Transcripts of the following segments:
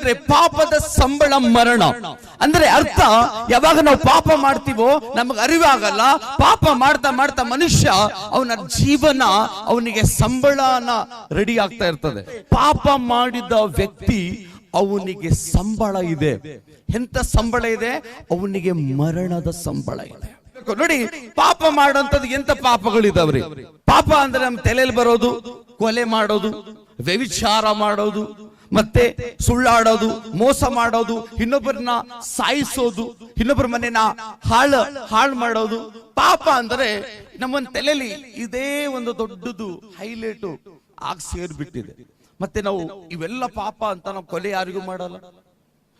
ಜನರೇ ಪಾಪದ ಸಂಬಳ ಮರಣ. ಅಂದ್ರೆ ಅರ್ಥ, ಯಾವಾಗ ನಾವು ಪಾಪ ಮಾಡ್ತೀವೋ ನಮಗೆ ಅರಿವಾಗಲ್ಲ. ಪಾಪ ಮಾಡ್ತಾ ಮಾಡ್ತಾ ಮನುಷ್ಯ ಅವನ ಜೀವನ ಅವನಿಗೆ ಸಂಬಳನ ರೆಡಿ ಆಗ್ತಾ ಇರ್ತದೆ. ಪಾಪ ಮಾಡಿದ ವ್ಯಕ್ತಿ ಅವನಿಗೆ ಸಂಬಳ ಇದೆ. ಎಂತ ಸಂಬಳ ಇದೆ? ಅವನಿಗೆ ಮರಣದ ಸಂಬಳ ಇದೆ. ನೋಡಿ, ಪಾಪ ಮಾಡೋಂಥದ್ದು ಎಂತ ಪಾಪಗಳಿದಾವ್ರಿ? ಪಾಪ ಅಂದ್ರೆ ನಮ್ಮ ತಲೆಯಲ್ಲಿ ಬರೋದು, ಕೊಲೆ ಮಾಡೋದು ವ್ಯವಿಚಾರ ಮಾಡೋದು ಮತ್ತೆ ಸುಳ್ಳಾಡೋದು, ಮೋಸ ಮಾಡೋದು, ಇನ್ನೊಬ್ಬರನ್ನ ಸಾಯಿಸೋದು, ಇನ್ನೊಬ್ಬರ ಮನೆನ ಹಾಳು ಹಾಳು ಮಾಡೋದು, ಪಾಪ ಅಂದ್ರೆ ನಮ್ಮ ತಲೆಯಲ್ಲಿ ಇದೇ ಒಂದು ದೊಡ್ಡದು ಹೈಲೈಟ್ ಆಗಿ ಸೇರ್ಬಿಟ್ಟಿದೆ. ಮತ್ತೆ ನಾವು ಇವೆಲ್ಲ ಪಾಪ ಅಂತ ನಾವು ಕೊಲೆ ಯಾರಿಗೂ ಮಾಡಲ್ಲ.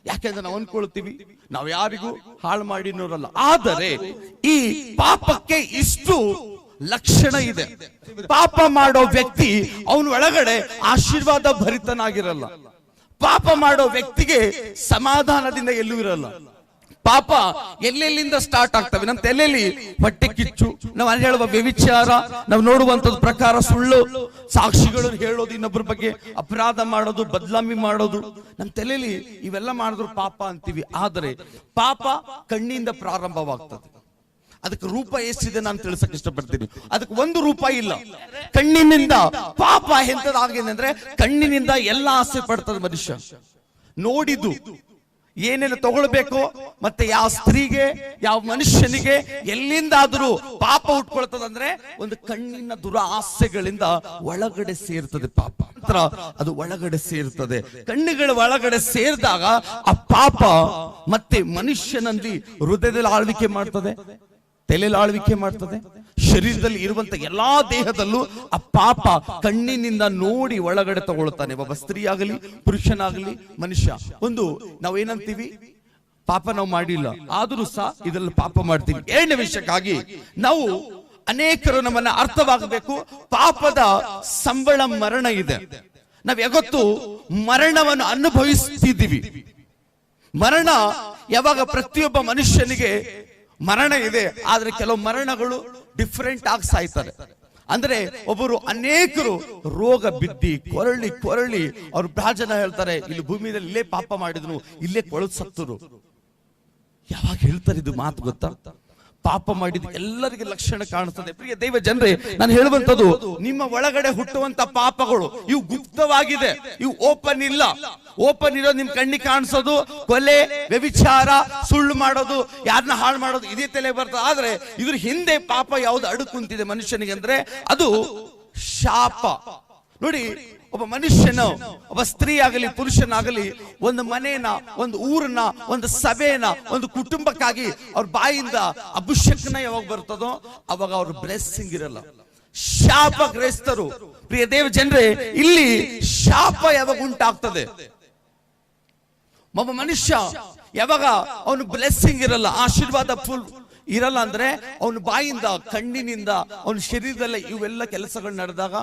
ಯಾಕೆಂದ್ರೆ ನಾವು ಅನ್ಕೊಳ್ತೀವಿ ನಾವು ಯಾರಿಗೂ ಹಾಳು ಮಾಡಿ ನೋಡಲ್ಲ ಆದರೆ ಈ ಪಾಪಕ್ಕೆ ಇಷ್ಟು ಲಕ್ಷಣ ಇದೆ. ಪಾಪ ಮಾಡೋ ವ್ಯಕ್ತಿ ಅವನ ಒಳಗಡೆ ಆಶೀರ್ವಾದ ಭರಿತನಾಗಿರಲ್ಲ. ಪಾಪ ಮಾಡೋ ವ್ಯಕ್ತಿಗೆ ಸಮಾಧಾನದಿಂದ ಎಲ್ಲೂ ಇರಲ್ಲ. ಪಾಪ ಎಲ್ಲೆಲ್ಲಿಂದ ಸ್ಟಾರ್ಟ್ ಆಗ್ತವೆ? ನಮ್ಮ ತಲೆಯಲ್ಲಿ ಹೊಟ್ಟೆ ಕಿಚ್ಚು, ನಾವು ಅಲ್ಲಿ ಹೇಳುವ ವ್ಯವಿಚಾರ ನಾವು ನೋಡುವಂತದ್ದು ಪ್ರಕಾರ ಸುಳ್ಳು. ಸಾಕ್ಷಿಗಳು ಹೇಳೋದು ಇನ್ನೊಬ್ಬರ ಬಗ್ಗೆ ಅಪರಾಧ ಮಾಡೋದು, ಬದಲಾಮಿ ಮಾಡೋದು. ನಮ್ಮ ತಲೆಯಲ್ಲಿ ಇವೆಲ್ಲ ಮಾಡಿದ್ರು ಪಾಪ ಅಂತೀವಿ. ಆದರೆ ಪಾಪ ಕಣ್ಣಿಂದ ಪ್ರಾರಂಭವಾಗ್ತದೆ. ಅದಕ್ಕೆ ರೂಪ ಎಷ್ಟಿದೆ ನಾನು ತಿಳಿಸಕ್ ಇಷ್ಟಪಡ್ತೀನಿ. ಅದಕ್ಕೆ ಒಂದು ರೂಪ ಇಲ್ಲ. ಕಣ್ಣಿನಿಂದ ಪಾಪ ಎಂತದಾಗಿದೆ ಅಂದ್ರೆ ಕಣ್ಣಿನಿಂದ ಎಲ್ಲ ಆಸೆ ಪಡ್ತದೆ ಮನುಷ್ಯ. ನೋಡಿದ್ದು ಏನೇನು ತಗೊಳ್ಬೇಕು, ಮತ್ತೆ ಯಾವ ಸ್ತ್ರೀಗೆ, ಯಾವ ಮನುಷ್ಯನಿಗೆ ಎಲ್ಲಿಂದಾದ್ರೂ ಪಾಪ ಉಟ್ಕೊಳ್ತದಂದ್ರೆ ಒಂದು ಕಣ್ಣಿನ ದುರಾಸೆಗಳಿಂದ ಒಳಗಡೆ ಸೇರ್ತದೆ ಪಾಪ. ಅದು ಒಳಗಡೆ ಸೇರ್ತದೆ. ಕಣ್ಣುಗಳ ಒಳಗಡೆ ಸೇರಿದಾಗ ಆ ಪಾಪ ಮತ್ತೆ ಮನುಷ್ಯನಲ್ಲಿ ಹೃದಯದಲ್ಲಿ ಆಳ್ವಿಕೆ ಮಾಡ್ತದೆ. ತಲೆಯಲ್ಲಿ ಆಳ್ವಿಕೆ ಮಾಡ್ತದೆ. ಶರೀರದಲ್ಲಿ ಇರುವಂತ ಎಲ್ಲಾ ದೇಹದಲ್ಲೂ ಆ ಪಾಪ ಕಣ್ಣಿನಿಂದ ನೋಡಿ ಒಳಗಡೆ ತಗೊಳ್ತಾನೆ. ಒಬ್ಬ ಸ್ತ್ರೀ ಆಗಲಿ ಪುರುಷನಾಗಲಿ, ಮನುಷ್ಯ. ಒಂದು, ನಾವು ಏನಂತೀವಿ? ಪಾಪ ನಾವು ಮಾಡಿಲ್ಲ. ಆದರೂ ಸಹ ಇದರಲ್ಲಿ ಪಾಪ ಮಾಡ್ತೀವಿ. ಏಳನೇ ವಿಷಯಕ್ಕಾಗಿ ನಾವು ಅನೇಕರು ನಮ್ಮನ್ನ ಅರ್ಥವಾಗಬೇಕು. ಪಾಪದ ಸಂಬಳ ಮರಣ ಇದೆ. ನಾವ್ ಯಾವತ್ತು ಮರಣವನ್ನು ಅನುಭವಿಸ್ತಿದ್ದೀವಿ. ಮರಣ ಯಾವಾಗ ಪ್ರತಿಯೊಬ್ಬ ಮನುಷ್ಯನಿಗೆ ಮರಣ ಇದೆ, ಆದ್ರೆ ಕೆಲವು ಮರಣಗಳು ಡಿಫ್ರೆಂಟ್ ಆಗಿ ಸಾಯ್ತಾರೆ ಅಂದ್ರೆ ಒಬ್ಬರು ಅನೇಕರು ರೋಗ ಬಿದ್ದಿ, ಕೊರಳಿ ಕೊರಳಿ, ಅವ್ರು ಬಹಳ ಹೇಳ್ತಾರೆ, ಇಲ್ಲಿ ಭೂಮಿಯಲ್ಲಿ ಇಲ್ಲೇ ಪಾಪ ಮಾಡಿದ್ರು, ಇಲ್ಲೇ ಕೊಳಸತ್ತರು ಯಾವಾಗ ಹೇಳ್ತಾರೆ ಇದು ಮಾತು ಗೊತ್ತಾ? ಪಾಪ ಮಾಡಿದ ಎಲ್ಲರಿಗೆ ಲಕ್ಷಣ ಕಾಣಿಸ್ತದೆ. ಪ್ರಿಯ ದೈವ ಜನರೇ, ನಾನು ಹೇಳುವಂತದ್ದು ನಿಮ್ಮ ಒಳಗಡೆ ಹುಟ್ಟುವಂತ ಪಾಪಗಳು, ಇವು ಗುಪ್ತವಾಗಿದೆ, ಇವು ಓಪನ್ ಇಲ್ಲ. ಓಪನ್ ಇರೋದು ನಿಮ್ ಕಣ್ಣಿಗೆ ಕಾಣಿಸೋದು, ಕೊಲೆ ವ್ಯವಿಚಾರ ಸುಳ್ಳು ಮಾಡೋದು ಯಾರನ್ನ ಹಾಳು ಮಾಡೋದು, ಇದೇ ತಲೆ ಬರ್ತದೆ ಆದ್ರೆ ಇದ್ರ ಹಿಂದೆ ಪಾಪ ಯಾವ್ದು ಅಡುಕುಂತಿದೆ ಮನುಷ್ಯನಿಗೆ ಅಂದ್ರೆ ಅದು ಶಾಪ. ನೋಡಿ ಒಬ್ಬ ಮನುಷ್ಯನು, ಒಬ್ಬ ಸ್ತ್ರೀ ಆಗಲಿ, ಪುರುಷನಾಗಲಿ, ಒಂದು ಮನೇನ, ಒಂದು ಊರನ್ನ, ಒಂದು ಸಭೆಯನ್ನ, ಒಂದು ಕುಟುಂಬಕ್ಕಾಗಿ ಅವ್ರ ಬಾಯಿಂದ ಅಭಿಷೇಕನ ಯಾವಾಗ ಬರ್ತದೋ, ಅವಾಗ ಅವ್ರ ಬ್ಲೆಸ್ಸಿಂಗ್ ಇರಲ್ಲ. ಶಾಪ ಗ್ರಹಿಸ್ತರು ಪ್ರಿಯ ದೇವ ಜನರೇ, ಇಲ್ಲಿ ಶಾಪ ಯಾವಾಗ ಉಂಟಾಗ್ತದೆ? ಒಬ್ಬ ಮನುಷ್ಯ ಯಾವಾಗ ಅವನು ಬ್ಲೆಸ್ಸಿಂಗ್ ಇರಲ್ಲ, ಆಶೀರ್ವಾದ ಫುಲ್ ಇರಲ್ಲ ಅಂದ್ರೆ ಅವನ ಬಾಯಿಂದ ಕಣ್ಣಿನಿಂದ, ಅವನ ಶರೀರದಲ್ಲೇ ಇವೆಲ್ಲ ಕೆಲಸಗಳು ನಡೆದಾಗ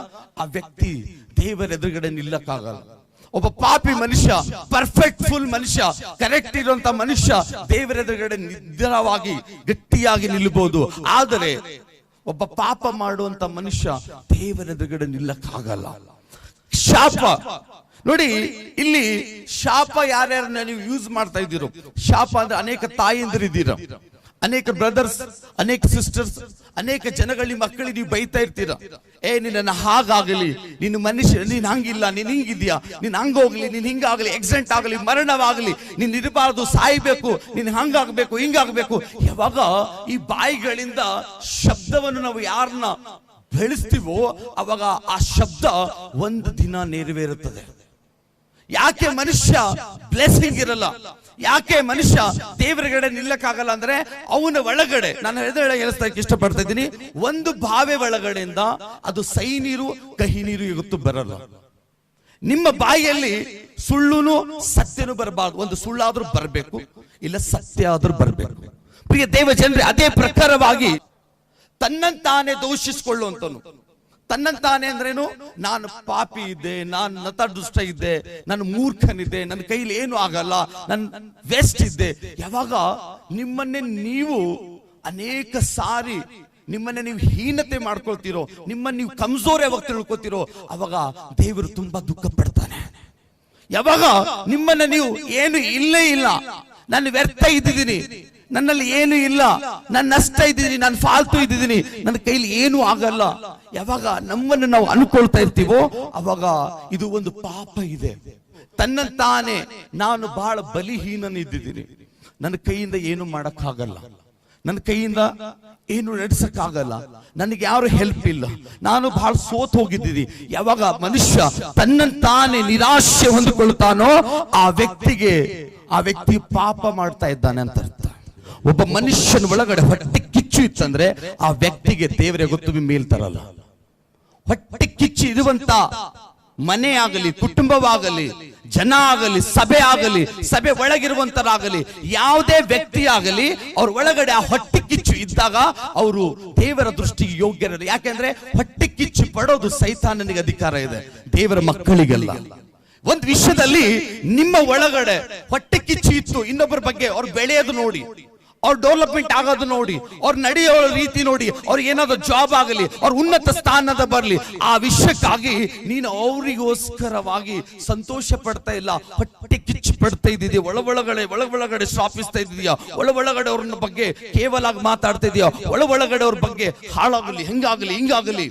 ಆ ವ್ಯಕ್ತಿ ದೇವರ ಎದುರುಗಡೆ ನಿಲ್ಲಕ್ಕಾಗಲ್ಲ. ಒಬ್ಬ ಪಾಪಿ ಮನುಷ್ಯ ಪರ್ಫೆಕ್ಟ್ ಫುಲ್ ಮನುಷ್ಯ ಕರೆಕ್ಟ್ ಇರುವಂತ ಮನುಷ್ಯ ದೇವರ ಎದುರುಗಡೆ ನಿಧಾನವಾಗಿ ಗಟ್ಟಿಯಾಗಿ ನಿಲ್ಲಬಹುದು ಆದರೆ ಒಬ್ಬ ಪಾಪ ಮಾಡುವಂತ ಮನುಷ್ಯ ದೇವರ ಎದುರುಗಡೆ ನಿಲ್ಲಕ್ಕಾಗಲ್ಲ. ಶಾಪ, ನೋಡಿ, ಇಲ್ಲಿ ಶಾಪ ಯಾರ್ಯಾರನ್ನ ನೀವು ಯೂಸ್ ಮಾಡ್ತಾ ಇದ್ದೀರೋ, ಶಾಪ ಅಂದ್ರೆ ಅನೇಕ ತಾಯಂದಿರಿದ್ದೀರ. ಅನೇಕ ಬ್ರದರ್ಸ್ ಅನೇಕ ಸಿಸ್ಟರ್ಸ್ ಅನೇಕ ಜನಗಳ ಮಕ್ಕಳಿಗೆ ನೀವು ಬೈತಾ ಇರ್ತೀರ? ಏ ನಿನ್ನ ಹಾಗಾಗಲಿ ನೀನು ಮನುಷ್ಯ ನೀನ್ ಹಂಗಿಲ್ಲ ನೀನ್ ಹಿಂಗಿದ್ಯಾ? ನೀನ್ ಹಂಗೋಗ್ಲಿ ನೀನ್ ಹಿಂಗಾಗ್ಲಿ ಆಕ್ಸಿಡೆಂಟ್ ಆಗಲಿ ಮರಣವಾಗಲಿ ನೀನ್ ಇರಬಾರ್ದು ಸಾಯ್ಬೇಕು ನೀನ್ ಹಂಗಾಗ್ಬೇಕು ಹಿಂಗಾಗ್ಬೇಕು. ಯಾವಾಗ ಈ ಬಾಯಿಗಳಿಂದ ಶಬ್ದವನ್ನು ನಾವು ಯಾರನ್ನ ಬೆಳೆಸ್ತೀವೋ ಅವಾಗ ಆ ಶಬ್ದ ಒಂದು ದಿನ ನೆರವೇರುತ್ತದೆ. ಯಾಕೆ ಮನುಷ್ಯ ಬ್ಲೆಸ್ಸಿಂಗ್ ಇರಲ್ಲ? ಯಾಕೆ ಮನುಷ್ಯ ದೇವರಗಡೆ ನಿಲ್ಲಕ್ಕಾಗಲ್ಲ ಅಂದ್ರೆ ಅವನ ಒಳಗಡೆ, ನಾನು ಎದುರು ಇಷ್ಟ ಇಷ್ಟಪಡ್ತಾ ಇದ್ದೀನಿ, ಒಂದು ಬಾವೆ ಒಳಗಡೆಯಿಂದ ಅದು ಸೈ ನೀರು, ಕಹಿ ನೀರು ಇವತ್ತು ಬರಲ್ಲ. ನಿಮ್ಮ ಬಾಯಿಯಲ್ಲಿ ಸುಳ್ಳುನು ಸತ್ಯನು ಬರಬಾರ್ದು. ಒಂದು ಸುಳ್ಳಾದ್ರೂ ಬರಬೇಕು, ಇಲ್ಲ ಸತ್ಯ ಆದ್ರೂ ಬರಬೇಕು. ಪ್ರಿಯ ದೇವ ಜನರೇ ಅದೇ ಪ್ರಕಾರವಾಗಿ ತನ್ನಂತಾನೆ ದೂಷಿಸಿಕೊಳ್ಳುವಂತನು ತನ್ನಂತಾನೆ ಅಂದ್ರೇನು? ನಾನು ಪಾಪಿ ಇದ್ದೆ, ನಾನು ನತ ದುಷ್ಟ ಇದ್ದೆ, ನಾನು ಮೂರ್ಖನಿದ್ದೆ, ನನ್ನ ಕೈಲಿ ಏನು ಆಗಲ್ಲ ನನ್ನ ವೆಸ್ಟ್ ಇದ್ದೆ. ಯಾವಾಗ? ನಿಮ್ಮನ್ನೇ ನೀವು ಅನೇಕ ಸಾರಿ ನಿಮ್ಮನ್ನೇ ನೀವು ಹೀನತೆ ಮಾಡ್ಕೊಳ್ತೀರೋ, ನಿಮ್ಮನ್ನ ನೀವು ಕಮ್ಜೋರ್ ಯಾವಾಗ ತಿಳ್ಕೊತೀರೋ ಅವಾಗ ದೇವರು ತುಂಬಾ ದುಃಖ ಪಡ್ತಾನೆ. ಯಾವಾಗ? ನಿಮ್ಮನ್ನ ನೀವು ಏನು ಇಲ್ಲೇ ಇಲ್ಲ. ನಾನು ವ್ಯರ್ಥ ಇದ್ದಿದ್ದೀನಿ. ನನ್ನಲ್ಲಿ ಏನು ಇಲ್ಲ. ನಾನು ನಷ್ಟ ಇದ್ದೀನಿ, ನಾನು ಫಾಲ್ತು ಇದ್ದೀನಿ. ನನ್ನ ಕೈಲಿ ಏನು ಆಗಲ್ಲ. ಯಾವಾಗ ನಮ್ಮನ್ನು ನಾವು ಅನ್ಕೊಳ್ತಾ ಇರ್ತೀವೋ, ಅವಾಗ ಇದು ಒಂದು ಪಾಪ ಇದೆ. ತನ್ನಂತಾನೆ ನಾನು ಬಹಳ ಬಲಿಹೀನನಿದ್ದೀನಿ ನನ್ನ ಕೈಯಿಂದ ಏನು ಮಾಡಕ್ಕಾಗಲ್ಲ. ನನ್ನ ಕೈಯಿಂದ ಏನು ನಡೆಸಕ್ಕಾಗಲ್ಲ. ನನಗೆ ಯಾರು ಹೆಲ್ಪ್ ಇಲ್ಲ. ನಾನು ಬಹಳ ಸೋತ್ ಹೋಗಿದ್ದೀನಿ. ಯಾವಾಗ ಮನುಷ್ಯ ತನ್ನಂತಾನೆ ನಿರಾಶೆ ಹೊಂದಿಕೊಳ್ತಾನೋ, ಆ ವ್ಯಕ್ತಿಗೆ, ಆ ವ್ಯಕ್ತಿ ಪಾಪ ಮಾಡ್ತಾ ಇದ್ದಾನೆ ಅಂತ ಅರ್ಥ. ಒಬ್ಬ ಮನುಷ್ಯನ ಒಳಗಡೆ ಹೊಟ್ಟೆ ಕಿಚ್ಚು ಇತ್ತಂದ್ರೆ ಆ ವ್ಯಕ್ತಿಗೆ ದೇವರೇ ಗೊತ್ತು ಮೇಲ್ತಾರಲ್ಲ ಹೊಟ್ಟೆ ಕಿಚ್ಚು ಇರುವಂತ ಮನೆ ಆಗಲಿ, ಕುಟುಂಬವಾಗಲಿ, ಜನ ಆಗಲಿ, ಸಭೆ ಆಗಲಿ, ಸಭೆ ಒಳಗಿರುವಂತರಾಗಲಿ, ಯಾವುದೇ ವ್ಯಕ್ತಿ ಆಗಲಿ, ಅವ್ರ ಒಳಗಡೆ ಆ ಹೊಟ್ಟೆ ಕಿಚ್ಚು ಇದ್ದಾಗ ಅವರು ದೇವರ ದೃಷ್ಟಿಗೆ ಯೋಗ್ಯರಲ್ಲ. ಯಾಕೆಂದ್ರೆ ಹೊಟ್ಟೆ ಕಿಚ್ಚು ಪಡೋದು ಸೈತಾನನಿಗೆ ಅಧಿಕಾರ ಇದೆ, ದೇವರ ಮಕ್ಕಳಿಗೆಲ್ಲ. ಒಂದ್ ವಿಷಯದಲ್ಲಿ ನಿಮ್ಮ ಒಳಗಡೆ ಹೊಟ್ಟೆ ಕಿಚ್ಚು ಇತ್ತು, ಇನ್ನೊಬ್ಬರ ಬಗ್ಗೆ ಅವ್ರು ಬೆಳೆಯೋದು ನೋಡಿ. ಅವ್ರ ಡೆವಲಪ್ಮೆಂಟ್ ಆಗೋದು ನೋಡಿ, ಅವ್ರ ನಡೆಯೋ ರೀತಿ ನೋಡಿ ಅವ್ರಿಗೆ ಏನಾದ್ರು ಜಾಬ್ ಆಗಲಿ, ಅವ್ರ ಉನ್ನತ ಸ್ಥಾನದ ಬರಲಿ, ಆ ವಿಷಯಕ್ಕಾಗಿ ನೀನು ಅವರಿಗೋಸ್ಕರವಾಗಿ ಸಂತೋಷ ಪಡ್ತಾ ಇಲ್ಲ. ಹೊಟ್ಟೆ ಕಿಚ್ಚು ಪಡ್ತಾ ಇದ್ದೀಯ ಒಳ ಒಳಗಡೆ ಒಳ ಒಳಗಡೆ ಶಾಪಿಸ್ತಾ ಇದೀಯಾ ಒಳ ಒಳಗಡೆ ಅವ್ರನ್ನ ಬಗ್ಗೆ ಕೇವಲ ಮಾತಾಡ್ತಾ ಇದೆಯಾ? ಒಳ ಒಳಗಡೆ ಅವ್ರ ಬಗ್ಗೆ ಹಾಳಾಗಲಿ, ಹೆಂಗಾಗಲಿ, ಹಿಂಗಾಗಲಿ?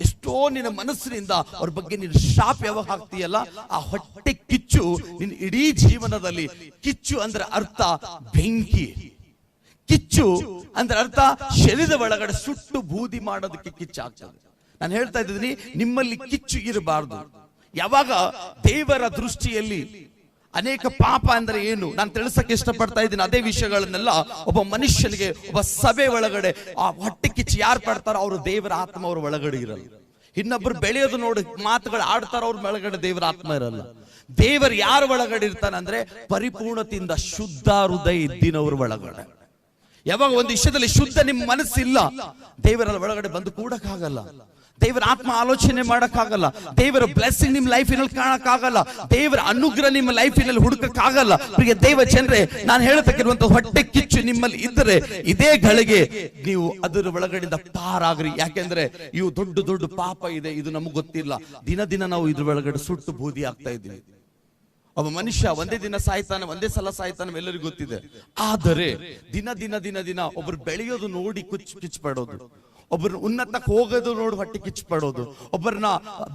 ಎಷ್ಟೋ ನಿನ್ನ ಮನಸ್ಸಿನಿಂದ ಅವ್ರ ಬಗ್ಗೆ ನೀನು ಶಾಪ್ ಯಾವಾಗ ಹಾಕ್ತೀಯಲ್ಲ, ಆ ಹೊಟ್ಟೆ ಕಿಚ್ಚು ನಿನ್ನ ಇಡೀ ಜೀವನದಲ್ಲಿ ಕಿಚ್ಚು ಅಂದ್ರೆ ಅರ್ಥ, ಬೆಂಕಿ. ಕಿಚ್ಚು ಅಂದ್ರೆ ಅರ್ಥ ಶರೀರದ ಒಳಗಡೆ ಸುಟ್ಟು ಬೂದಿ ಮಾಡೋದಕ್ಕೆ ಕಿಚ್ಚು ಆಗ್ತದೆ. ನಾನು ಹೇಳ್ತಾ ಇದ್ದೀನಿ, ನಿಮ್ಮಲ್ಲಿ ಕಿಚ್ಚು ಇರಬಾರ್ದು. ಯಾವಾಗ ದೇವರ ದೃಷ್ಟಿಯಲ್ಲಿ ಅನೇಕ ಪಾಪ ಅಂದ್ರೆ ಏನು, ನಾನು ತಿಳಿಸಕ್ಕೆ ಇಷ್ಟಪಡ್ತಾ ಇದ್ದೀನಿ, ಅದೇ ವಿಷಯಗಳನ್ನೆಲ್ಲ ಒಬ್ಬ ಮನುಷ್ಯನಿಗೆ, ಒಬ್ಬ ಸಭೆ ಒಳಗಡೆ, ಆ ಹೊಟ್ಟೆ ಕಿಚ್ಚು ಯಾರು ಪಡ್ತಾರೋ ಅವರು ದೇವರ ಆತ್ಮ ಅವ್ರ ಒಳಗಡೆ ಇರಲ್ಲ. ಇನ್ನೊಬ್ರು ಬೆಳೆಯೋದು ನೋಡಿ ಮಾತುಗಳು ಆಡ್ತಾರ ಅವ್ರ ಒಳಗಡೆ ದೇವರ ಆತ್ಮ ಇರಲ್ಲ. ದೇವರು ಯಾರ ಒಳಗಡೆ ಇರ್ತಾನಂದ್ರೆ ಪರಿಪೂರ್ಣತೆಯಿಂದ ಶುದ್ಧ ಹೃದಯ ಇದ್ದಿನವ್ರ ಒಳಗಡೆ. ಯಾವಾಗ ಒಂದು ವಿಷಯದಲ್ಲಿ ಶುದ್ಧ ನಿಮ್ಮ ಮನಸ್ಸಿಲ್ಲ ದೇವರ ಒಳಗಡೆ ಬಂದು ಕೂಡಕ್ಕಾಗಲ್ಲ. ದೇವರ ಆತ್ಮ ಆಲೋಚನೆ ಮಾಡಕ್ಕಾಗಲ್ಲ. ದೇವರ ಬ್ಲೆಸ್ಸಿಂಗ್ ನಿಮ್ಮ ಲೈಫಿನಲ್ಲಿ ಕಾಣಕ್ಕಾಗಲ್ಲ. ದೇವರ ಅನುಗ್ರಹ ನಿಮ್ಮ ಲೈಫಿನಲ್ಲಿ ಹುಡುಕಕ್ಕಾಗಲ್ಲ. ಪ್ರಿಯ ದೇವ ಜನರೇ, ನಾನು ಹೇಳತಕ್ಕಿರುವಂತ ಹೊಟ್ಟೆ ಕಿಚ್ಚು ನಿಮ್ಮಲ್ಲಿ ಇದ್ದರೆ ಇದೇ ಗಳಿಗೆ ನೀವು ಅದರ ಒಳಗಡೆಯಿಂದ ಪಾರಾಗ್ರಿ. ಯಾಕೆಂದ್ರೆ ಇವು ದೊಡ್ಡ ದೊಡ್ಡ ಪಾಪ ಇದೆ, ಇದು ನಮಗೆ ಗೊತ್ತಿಲ್ಲ. ದಿನ ದಿನ ನಾವು ಇದ್ರ ಒಳಗಡೆ ಸುಟ್ಟು ಬೂದಿ ಆಗ್ತಾ ಇದ್ದೀವಿ. ಒಬ್ಬ ಮನುಷ್ಯ ಒಂದೇ ದಿನ ಸಾಯ್ತಾನೆ, ಒಂದೇ ಸಲ ಸಾಯ್ತಾನೆ ಎಲ್ಲರಿಗೂ ಗೊತ್ತಿದೆ. ಆದರೆ ದಿನ ದಿನ ದಿನ ದಿನ ಒಬ್ರು ಬೆಳೆಯೋದು ನೋಡಿ ಕುಚ್, ಕಿಚ್ ಪಡೋದು. ಒಬ್ಬರು ಉನ್ನತಕ್ಕೆ ಹೋಗೋದು ನೋಡು ಹೊಟ್ಟೆ ಕಿಚ್ಚು ಪಡೋದು. ಒಬ್ಬರನ್ನ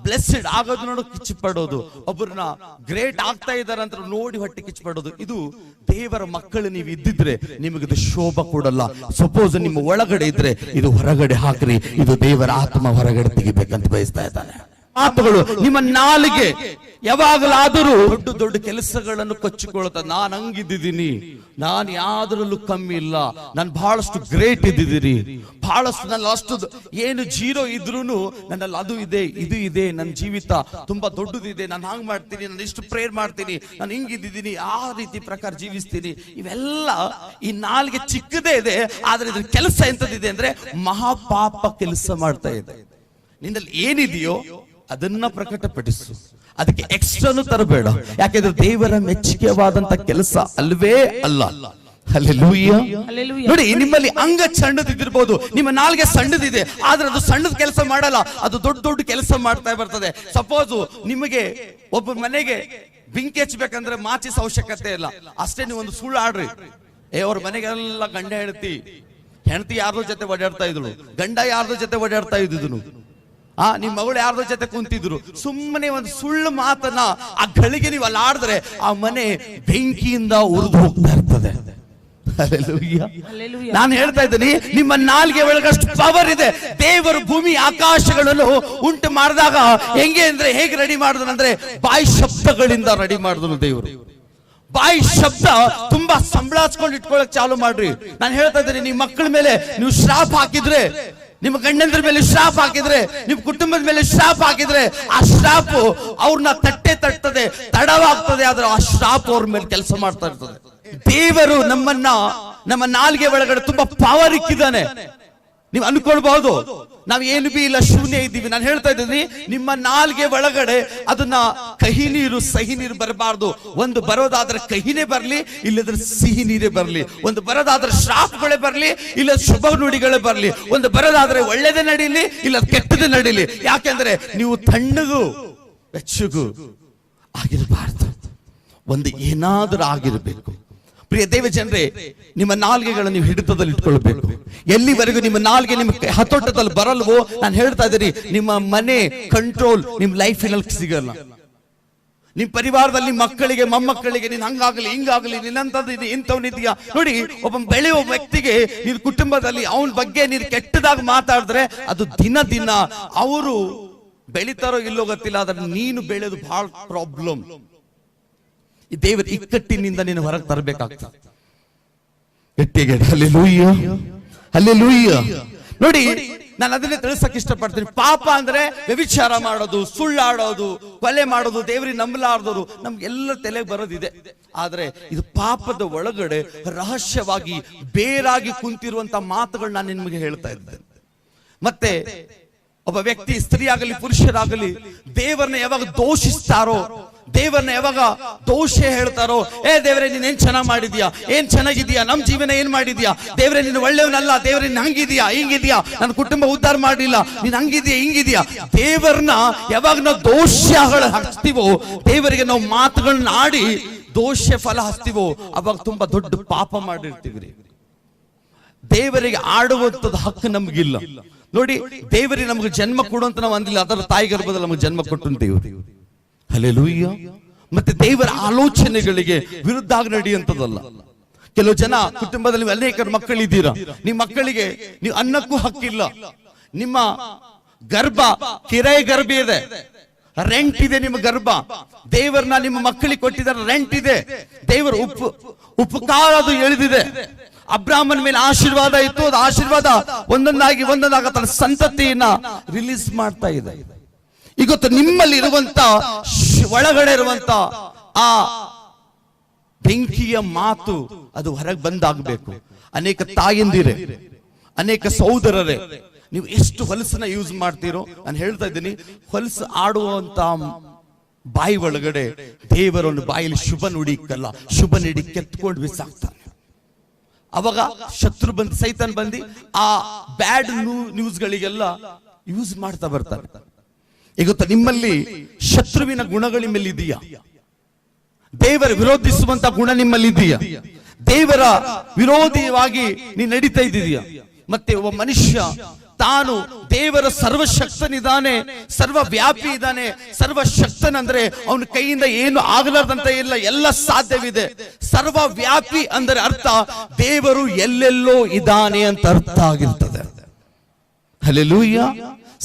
ಬ್ಲೆಸ್ಡ್ ಆಗೋದು ನೋಡು ಕಿಚ್ಚು ಪಡೋದು. ಒಬ್ಬರನ್ನ ಗ್ರೇಟ್ ಆಗ್ತಾ ಇದಾರೆ ಅಂತ ನೋಡಿ ಹೊಟ್ಟೆ ಕಿಚ್ಚು ಪಡೋದು. ಇದು ದೇವರ ಮಕ್ಕಳು ನೀವು ಇದ್ದಿದ್ರೆ ನಿಮಗೆ ಇದು ಶೋಭ ಕೊಡಲ್ಲ. ಸಪೋಸ್ ನಿಮ್ಮ ಒಳಗಡೆ ಇದ್ರೆ ಇದು ಹೊರಗಡೆ ಹಾಕ್ರಿ. ಇದು ದೇವರ ಆತ್ಮ ಹೊರಗಡೆ ತೆಗಿಬೇಕಂತ ಬಯಸ್ತಾ ಇದ್ದಾನೆ. ಮಾತುಗಳು ನಿಮ್ಮ ನಾಲಿಗೆ ಯಾವಾಗಲಾದರೂ ದೊಡ್ಡ ದೊಡ್ಡ ಕೆಲಸಗಳನ್ನು ಕೊಚ್ಚಿಕೊಳ್ತ ನಾನು ಹಂಗಿದ್ದೀನಿ ನಾನು ಯಾವ್ದ್ರಲ್ಲೂ ಕಮ್ಮಿ ಇಲ್ಲ. ನಾನು ಬಹಳಷ್ಟು ಗ್ರೇಟ್ ಇದ್ದಿದ್ದೀನಿ. ಬಹಳಷ್ಟು ನನ್ನ ಅಷ್ಟು ಏನು ಜೀರೋ ಇದ್ರೂ ನನ್ನಲ್ಲಿ ಅದು ಇದೆ ಇದು ಇದೆ. ನನ್ನ ಜೀವಿತ ತುಂಬಾ ದೊಡ್ಡದಿದೆ. ನಾನು ಹಂಗ್ ಮಾಡ್ತೀನಿ ನಾನು ಇಷ್ಟು ಪ್ರೇರ್ ಮಾಡ್ತೀನಿ ನಾನು ಹಿಂಗಿದ್ದೀನಿ ಆ ರೀತಿ ಪ್ರಕಾರ ಜೀವಿಸ್ತೀನಿ. ಇವೆಲ್ಲ ಈ ನಾಲ್ಗೆ ಚಿಕ್ಕದೇ ಇದೆ ಆದ್ರೆ ಇದ್ರ ಕೆಲಸ ಎಂತದಿದೆ ಅಂದ್ರೆ ಮಹಾಪಾಪ ಕೆಲಸ ಮಾಡ್ತಾ ಇದೆ. ನಿನ್ನಲ್ಲಿ ಏನಿದೆಯೋ ಅದನ್ನ ಪ್ರಕಟಪಡಿಸು. ಅದಕ್ಕೆ ಎಕ್ಸ್ಟ್ರಾನು ತರಬೇಡ. ಯಾಕೆಂದ್ರೆ ದೇವರ ಮೆಚ್ಚುಗೆವಾದಂತ ಕೆಲಸ ಅಲ್ವೇ ಅಲ್ಲ. ನೋಡಿ ನಿಮ್ಮಲ್ಲಿ ಅಂಗ ಸಣ್ಣದಿದ್ದಿರ್ಬೋದು. ನಿಮ್ಮ ನಾಲ್ಗೆ ಸಣ್ಣದಿದೆ. ಆದ್ರೆ ಅದು ಸಣ್ಣದ ಕೆಲಸ ಮಾಡಲ್ಲ. ಅದು ದೊಡ್ಡ ದೊಡ್ಡ ಕೆಲಸ ಮಾಡ್ತಾ ಬರ್ತದೆ. ಸಪೋಸ್ ನಿಮಗೆ ಒಬ್ಬ ಮನೆಗೆ ಬೆಂಕಿ ಹಚ್ಬೇಕಂದ್ರೆ ಮಾಚಿಸ ಅವಶ್ಯಕತೆ ಇಲ್ಲ. ಅಷ್ಟೇ ನೀವು ಒಂದು ಸುಳ್ಳು ಆಡ್ರಿ. ಏ ಅವ್ರ ಮನೆಗೆಲ್ಲ ಗಂಡ ಹೆಂಡತಿ. ಹೆಂಡತಿ ಯಾರ್ದೋ ಜೊತೆ ಓಡಾಡ್ತಾ ಇದ್ಳು. ಗಂಡ ಯಾರ್ದೋ ಜೊತೆ ಓಡಾಡ್ತಾ ಇದ್ದಿದ್ರು ಆ ನಿಮ್ ಮಗಳು ಯಾರ್ದೋ ಜೊತೆ ಕುಂತಿದ್ರು. ಸುಮ್ಮನೆ ಒಂದು ಸುಳ್ಳು ಮಾತನ್ನ ಆ ಗಳಿಗೆ ನೀವು ಅಲ್ಲಿ ಆಡಿದ್ರೆ ಆ ಮನೆ ಬೆಂಕಿಯಿಂದ ಉರಿದು ಹೋಗ್ತಾ ಇರ್ತದೆ. ನಾನು ಹೇಳ್ತಾ ಇದ್ದೀನಿ ನಿಮ್ಮ ನಾಲ್ಗೆ ಒಳಗಷ್ಟು ಪವರ್ ಇದೆ. ದೇವರು ಭೂಮಿ ಆಕಾಶಗಳನ್ನು ಉಂಟು ಮಾಡಿದಾಗ ಹೆಂಗೆ ಅಂದ್ರೆ ಹೇಗೆ ರೆಡಿ ಮಾಡಿದ್ರು ಅಂದ್ರೆ ಬಾಯಿ ಶಬ್ದಗಳಿಂದ ರೆಡಿ ಮಾಡಿದ್ರು ದೇವರು. ಬಾಯಿ ಶಬ್ದ ತುಂಬಾ ಸಂಬಳಾಚ್ಕೊಂಡು ಇಟ್ಕೊಳಕ್ ಚಾಲು ಮಾಡ್ರಿ. ನಾನು ಹೇಳ್ತಾ ಇದ್ದೀನಿ ನಿಮ್ಮ ಮಕ್ಕಳ ಮೇಲೆ ನೀವು ಶ್ರಾಪ್ ಹಾಕಿದ್ರೆ ನಿಮ್ಮ ಗಂಡಂದ್ರ ಮೇಲೆ ಶ್ರಾಪ್ ಹಾಕಿದ್ರೆ, ನಿಮ್ಮ ಕುಟುಂಬದ ಮೇಲೆ ಶ್ರಾಪ್ ಹಾಕಿದ್ರೆ ಆ ಶ್ರಾಪ್ ಅವ್ರನ್ನ ತಟ್ಟೆ ತಟ್ಟದೆ ತಡವಾಗ್ತದೆ, ಆದ್ರೆ ಆ ಶ್ರಾಪ್ ಅವ್ರ ಮೇಲೆ ಕೆಲಸ ಮಾಡ್ತಾ ಇರ್ತದೆ. ದೇವರು ನಮ್ಮನ್ನ, ನಮ್ಮ ನಾಲ್ಗೆ ಒಳಗಡೆ ತುಂಬಾ ಪವರ್ ಇಕ್ಕಿದ್ದಾನೆ. ನೀವು ಅನ್ಕೊಳ್ಬಹುದು. ನಾವು ಏನು ಬಿ ಇಲ್ಲ, ಶೂನ್ಯ ಇದ್ದೀವಿ. ನಾನು ಹೇಳ್ತಾ ಇದ್ದೀನಿ, ನಿಮ್ಮ ನಾಲ್ಗೆ ಒಳಗಡೆ ಅದನ್ನ ಕಹಿ ನೀರು, ಸಹಿ ನೀರು ಬರಬಾರ್ದು. ಒಂದು ಬರೋದಾದ್ರೆ ಕಹಿನೇ ಬರ್ಲಿ, ಇಲ್ಲದ್ರೆ ಸಿಹಿ ನೀರೇ ಬರ್ಲಿ. ಒಂದು ಬರೋದಾದ್ರೆ ಶ್ರಾಪ್ಗಳೇ ಬರಲಿ, ಇಲ್ಲ ಶುಭ ನುಡಿಗಳೇ ಬರ್ಲಿ. ಒಂದು ಬರೋದಾದ್ರೆ ಒಳ್ಳೇದೇ ನಡೀಲಿ, ಇಲ್ಲ ಕೆಟ್ಟದೇ ನಡೀಲಿ. ಯಾಕೆಂದ್ರೆ ನೀವು ತಣ್ಣಗೂ, ಬೆಚ್ಚಗೂ ಆಗಿರಬಾರ್ದು. ಒಂದು ಏನಾದರೂ ಆಗಿರಬೇಕು. ಪ್ರಿಯ ದೇವ ಜನರೇ ನಿಮ್ಮ ನಾಲ್ಗೆಗಳನ್ನು ನೀವು ಹಿಡಿತದಲ್ಲಿ ಇಟ್ಕೊಳ್ಬೇಕು. ಎಲ್ಲಿವರೆಗೂ ನಿಮ್ಮ ನಾಲ್ಗೆ ನಿಮ್ಮ ಹತೋಟದಲ್ಲಿ ಬರಲ್ವೋ, ನಾನು ಹೇಳ್ತಾ ಇದ್ದೀನಿ, ನಿಮ್ಮ ಮನೆ ಕಂಟ್ರೋಲ್ ನಿಮ್ಮ ಲೈಫಿನಲ್ಲಿ ಸಿಗಲ್ಲ. ನಿಮ್ಮ ಪರಿವಾರದಲ್ಲಿ ಮಕ್ಕಳಿಗೆ, ಮೊಮ್ಮಕ್ಕಳಿಗೆ, ನೀನು ಹಂಗಾಗಲಿ, ಹಿಂಗಾಗಲಿ, ನಿನ್ನಂಥದ್ದು ಇಂಥವನಿದೆಯಾ ನೋಡಿ, ಒಬ್ಬ ಬೆಳೆಯುವ ವ್ಯಕ್ತಿಗೆ ನೀನು ಕುಟುಂಬದಲ್ಲಿ ಅವನ ಬಗ್ಗೆ ನೀನು ಕೆಟ್ಟದಾಗಿ ಮಾತಾಡಿದ್ರೆ ಅದು ದಿನ ದಿನ, ಅವರು ಬೆಳಿತಾರೋ ಇಲ್ಲೋ ಗೊತ್ತಿಲ್ಲ, ಆದ್ರೆ ನೀನು ಬೆಳೆಯೋದು ಬಹಳ ಪ್ರಾಬ್ಲಮ್ ಈ ದೇವರ ಇಕ್ಕಟ್ಟಿನಿಂದ ನೀನು ಹೊರಗೆ ತರಬೇಕಾಗ್ತದೆ. ಗಟ್ಟಿಗೆ ಅಲ್ಲಿ ಲೂಯ್ಯ ನೋಡಿ ನಾನು ಅದನ್ನೇ ತಿಳಿಸಕ್ ಇಷ್ಟಪಡ್ತೀನಿ. ಪಾಪ ಅಂದ್ರೆ ವ್ಯವಿಚಾರ ಮಾಡೋದು ಸುಳ್ಳಾಡೋದು ಕೊಲೆ ಮಾಡೋದು ದೇವರಿಗೆ ನಂಬಲಾರ್ದವರು ನಮ್ಗೆಲ್ಲ ತಲೆಗೆ ಬರೋದಿದೆ. ಆದ್ರೆ ಇದು ಪಾಪದ ಒಳಗಡೆ ರಹಸ್ಯವಾಗಿ ಬೇರಾಗಿ ಕುಂತಿರುವಂತ ಮಾತುಗಳು ನಾನು ನಿಮಗೆ ಹೇಳ್ತಾ ಇದ್ದೇನೆ ಮತ್ತೆ ಒಬ್ಬ ವ್ಯಕ್ತಿ ಸ್ತ್ರೀ ಆಗಲಿ ಪುರುಷರಾಗಲಿ ದೇವರನ್ನ ಯಾವಾಗ ದೋಷಿಸ್ತಾರೋ ದೇವರನ್ನ ಯಾವಾಗ ದೋಷ ಹೇಳ್ತಾರೋ, ಏ ದೇವರೇ, ನೀನ್ ಏನ್ ಚೆನ್ನಾಗ್ ಮಾಡಿದ್ಯಾ? ಏನ್ ಚೆನ್ನಾಗಿದ್ಯಾ? ನಮ್ ಜೀವನ ಏನ್ ಮಾಡಿದ್ಯಾ? ದೇವರೇ, ನೀನು ಒಳ್ಳೆಯವನಲ್ಲ, ದೇವರೇ, ನೀನ್ ಹಂಗಿದ್ಯಾ? ಹಿಂಗಿದ್ಯಾ? ನನ್ನ ಕುಟುಂಬ ಉದ್ಧಾರ ಮಾಡಿಲ್ಲ ನೀನ್ ಹಂಗಿದ್ಯಾ? ಹಿಂಗಿದ್ಯಾ? ದೇವರನ್ನ ಯಾವಾಗ ನಾವು ದೋಷಗಳು ಹಚ್ತೀವೋ, ದೇವರಿಗೆ ನಾವು ಮಾತುಗಳನ್ನ ಆಡಿ ದೋಷ ಫಲ ಹಚ್ತೀವೋ, ಅವಾಗ ತುಂಬಾ ದೊಡ್ಡ ಪಾಪ ಮಾಡಿರ್ತೀವಿ ದೇವರಿಗೆ ಆಡುವಂತದ್ದು ಹಕ್ಕು ನಮಗಿಲ್ಲ. ನೋಡಿ, ದೇವರಿಗೆ ನಮಗೆ ಜನ್ಮ ಕೊಡುವಂತ ನಾವು ಅಂದಿಲ್ಲ, ಅದರ ತಾಯಿ ಗರ್ಭದಲ್ಲಿ ನಮಗೆ ಜನ್ಮ ಕೊಟ್ಟು ದೇವರು ಅಲ್ಲೆಲೂಯ್ಯ ಮತ್ತೆ ದೇವರ ಆಲೋಚನೆಗಳಿಗೆ ವಿರುದ್ಧ ನಡೆಯುವಂಥದ್ದಲ್ಲ. ಕೆಲವು ಜನ ಕುಟುಂಬದಲ್ಲಿ ಅನೇಕ ಮಕ್ಕಳಿದ್ದೀರಾ? ನಿಮ್ಮ ಮಕ್ಕಳಿಗೆ ನೀವು ಅನ್ನಕ್ಕೂ ಹಕ್ಕಿಲ್ಲ. ನಿಮ್ಮ ಗರ್ಭ ಕಿರಾಯ ಗರ್ಭ ಇದೆ. ರೆಂಟ್ ಇದೆ ನಿಮ್ಮ ಗರ್ಭ. ದೇವರನ್ನ ನಿಮ್ಮ ಮಕ್ಕಳಿಗೆ ಕೊಟ್ಟಿದ್ದಾರೆ ರೆಂಟ್ ಇದೆ. ದೇವರ ಉಪ್ಪು ಉಪಕಾರ ಅದು ಎಳೆದಿದೆ. ಅಬ್ರಾಹ್ಮನ ಮೇಲೆ ಆಶೀರ್ವಾದ ಇತ್ತು, ಅದು ಆಶೀರ್ವಾದ ಒಂದೊಂದಾಗಿ ಒಂದೊಂದಾಗ ತನ್ನ ಸಂತತಿಯನ್ನ ರಿಲೀಸ್ ಮಾಡ್ತಾ ಇದೆ. ಇವತ್ತು ನಿಮ್ಮಲ್ಲಿ ಇರುವಂತ ಒಳಗಡೆ ಇರುವಂತ ಆ ಬೆಂಕಿಯ ಮಾತು ಅದು ಹೊರಗೆ ಬಂದಾಗಬೇಕು. ಅನೇಕ ತಾಯಂದಿರೆ, ಅನೇಕ ಸಹೋದರರೇ, ನೀವು ಎಷ್ಟು ಹೊಲಸನ್ನ ಯೂಸ್ ಮಾಡ್ತೀರೋ, ನಾನು ಹೇಳ್ತಾ ಇದ್ದೀನಿ, ಹೊಲಸು ಆಡುವಂತ ಬಾಯಿ ಒಳಗಡೆ ದೇವರೊಂದು ಬಾಯಲ್ಲಿ ಶುಭ ನುಡಿಕ್ಕಲ್ಲ ಶುಭ ನುಡಿ ಕೆತ್ಕೊಂಡು ಬಿಸಾಕ್ತಾನೆ. ಅವಾಗ ಶತ್ರು ಬಂದು ಸೈತನ್ ಬಂದು, ಆ ಬ್ಯಾಡ್ ನ್ಯೂಸ್ಗಳಿಗೆಲ್ಲ ಯೂಸ್ ಮಾಡ್ತಾ ಬರ್ತಾರೆ ಈಗ ನಿಮ್ಮಲ್ಲಿ ಶತ್ರುವಿನ ಗುಣಗಳು ನಿಮ್ಮಲ್ಲಿ ಇದೆಯಾ ದೇವರ ವಿರೋಧಿಸುವಂತ ಗುಣ ನಿಮ್ಮಲ್ಲಿ ಇದೆಯಾ ದೇವರ ವಿರೋಧಿಯಾಗಿ ನೀ ನಡೀತಾ ಇದ್ದೀಯಾ? ಮತ್ತೆ ಒಬ್ಬ ಮನುಷ್ಯ, ತಾನು ದೇವರ ಸರ್ವಶಕ್ತನಿದ್ದಾನೆ ಸರ್ವ ವ್ಯಾಪಿ ಇದ್ದಾನೆ, ಸರ್ವಶಕ್ತನಂದ್ರೆ ಅವನ ಕೈಯಿಂದ ಏನು ಆಗಲಾರ್ದಂತ ಇಲ್ಲ, ಎಲ್ಲ ಸಾಧ್ಯವಿದೆ. ಸರ್ವ ವ್ಯಾಪಿ ಅಂದರೆ ಅರ್ಥ, ದೇವರು ಎಲ್ಲೆಲ್ಲೋ ಇದ್ದಾನೆ ಅಂತ ಅರ್ಥ ಆಗಿರ್ತದೆ. ಹಲ್ಲೆಲೂಯ್ಯ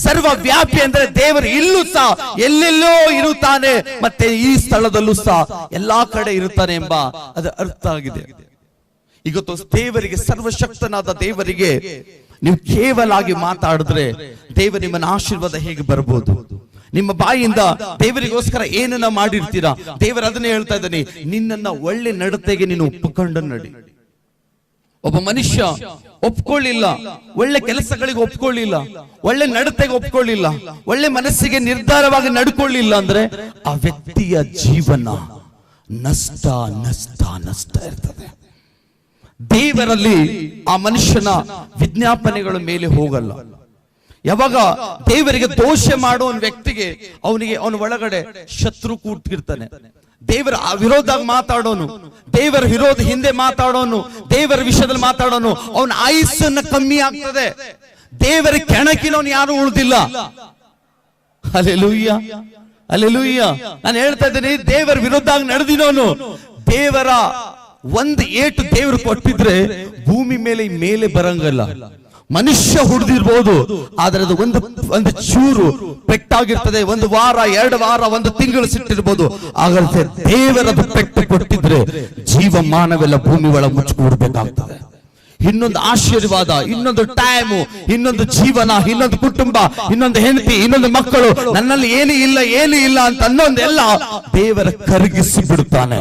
ಸರ್ವ ವ್ಯಾಪಿ ಅಂದ್ರೆ ದೇವರು ಇಲ್ಲೂ ಸಹ, ಎಲ್ಲೆಲ್ಲೋ ಇರುತ್ತಾನೆ ಮತ್ತೆ ಈ ಸ್ಥಳದಲ್ಲೂ ಸಹ ಎಲ್ಲಾ ಕಡೆ ಇರುತ್ತಾನೆ ಎಂಬ ಅದು ಅರ್ಥ ಆಗಿದೆ. ಇವತ್ತು ದೇವರಿಗೆ, ಸರ್ವಶಕ್ತನಾದ ದೇವರಿಗೆ ನೀವು ಕೇವಲಾಗಿ ಮಾತಾಡಿದ್ರೆ ದೇವರು ನಿಮ್ಮನ್ನ ಆಶೀರ್ವಾದ ಹೇಗೆ ಬರಬಹುದು ನಿಮ್ಮ ಬಾಯಿಯಿಂದ ದೇವರಿಗೋಸ್ಕರ ಏನನ್ನ ಮಾಡಿರ್ತೀರಾ? ದೇವರು ಅದನ್ನೇ ಹೇಳ್ತಾ ಇದ್ದಾನೆ, ನಿನ್ನನ್ನ ಒಳ್ಳೆ ನಡತೆಗೆ ನೀನು ಒಪ್ಪಿಕೊಂಡು ನಡಿ. ಒಬ್ಬ ಮನುಷ್ಯ ಒಪ್ಕೊಳ್ಳಿಲ್ಲ. ಒಳ್ಳೆ ಕೆಲಸಗಳಿಗೆ ಒಪ್ಕೊಳ್ಳಿಲ್ಲ. ಒಳ್ಳೆ ನಡತೆಗೆ ಒಪ್ಕೊಳ್ಳಿಲ್ಲ. ಒಳ್ಳೆ ಮನಸ್ಸಿಗೆ ನಿರ್ಧಾರವಾಗಿ ನಡ್ಕೊಳ್ಳಿಲ್ಲ ಅಂದ್ರೆ ಆ ವ್ಯಕ್ತಿಯ ಜೀವನ ನಷ್ಟ ನಷ್ಟ ನಷ್ಟ ಇರ್ತದೆ. ದೇವರಲ್ಲಿ ಆ ಮನುಷ್ಯನ ವಿಜ್ಞಾಪನೆಗಳ ಮೇಲೆ ಹೋಗಲ್ಲ. ಯಾವಾಗ ದೇವರಿಗೆ ದೋಷ ಮಾಡುವ ವ್ಯಕ್ತಿಗೆ ಅವನಿಗೆ ಅವನ ಒಳಗಡೆ ಶತ್ರು ಕೂತಿರ್ತಾನೆ. ದೇವರ ಆ ವಿರೋಧ ಮಾತಾಡೋನು, ದೇವರ ವಿರೋಧ ಹಿಂದೆ ಮಾತಾಡೋನು, ದೇವರ ವಿಷಯದಲ್ಲಿ ಮಾತಾಡೋನು, ಅವನ ಆಯುಸ್ಸನ್ನ ಕಮ್ಮಿ ಆಗ್ತದೆ. ದೇವರ ಕೆಣಕಿನವನು ಯಾರು ಉಳಿದಿಲ್ಲ. ಅಲೆಲುಯ್ಯ ಅಲೆಲುಯ್ಯ ನಾನು ಹೇಳ್ತಾ ಇದ್ದೀನಿ, ದೇವರ ವಿರುದ್ಧ ನಡೆದಿನೋನು ದೇವರ ಒಂದು ಏಟು ದೇವರು ಕೊಟ್ಟಿದ್ರೆ ಭೂಮಿ ಮೇಲೆ ಮೇಲೆ ಬರಂಗಲ್ಲ. ಮನುಷ್ಯ ಹುಡ್ದಿರ್ಬೋದು, ಆದ್ರೆ ಅದು ಒಂದು ಒಂದು ಚೂರು ಪೆಟ್ಟಾಗಿರ್ತದೆ. ಒಂದು ವಾರ, ಎರಡು ವಾರ, ಒಂದು ತಿಂಗಳು ಸಿಟ್ಟಿರ್ಬೋದು. ಹಾಗಾದ್ರೆ ದೇವರದು ಪೆಟ್ಟು ಕೊಟ್ಟಿದ್ರೆ ಜೀವಮಾನವೆಲ್ಲ ಭೂಮಿ ಒಳಗೆ ಮುಚ್ಚಿಕೊಡ್ಬೇಕಾಗ್ತದೆ ಇನ್ನೊಂದು ಆಶೀರ್ವಾದ, ಇನ್ನೊಂದು ಟೈಮು ಇನ್ನೊಂದು ಜೀವನ, ಇನ್ನೊಂದು ಕುಟುಂಬ, ಇನ್ನೊಂದು ಹೆಂಡತಿ, ಇನ್ನೊಂದು ಮಕ್ಕಳು. ನನ್ನಲ್ಲಿ ಏನು ಇಲ್ಲ ಏನು ಇಲ್ಲ ಅಂತ ಅನ್ನೊಂದೆಲ್ಲ ದೇವರ ಕರಗಿಸಿ ಬಿಡುತ್ತಾನೆ.